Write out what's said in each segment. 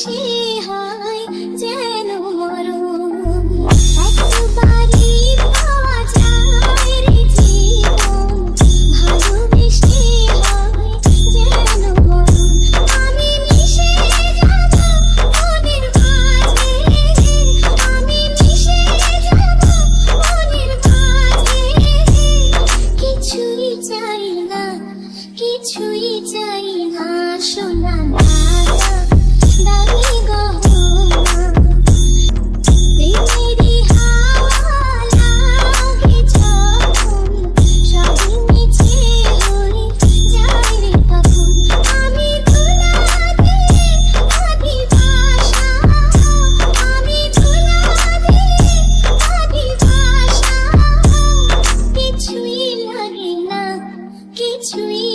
অসহায় হয় যেন মরণ আমি মিশে যাব মনের মাঝে কিছুই চাই না কিছুই চাই না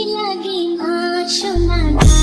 লাগে আসো না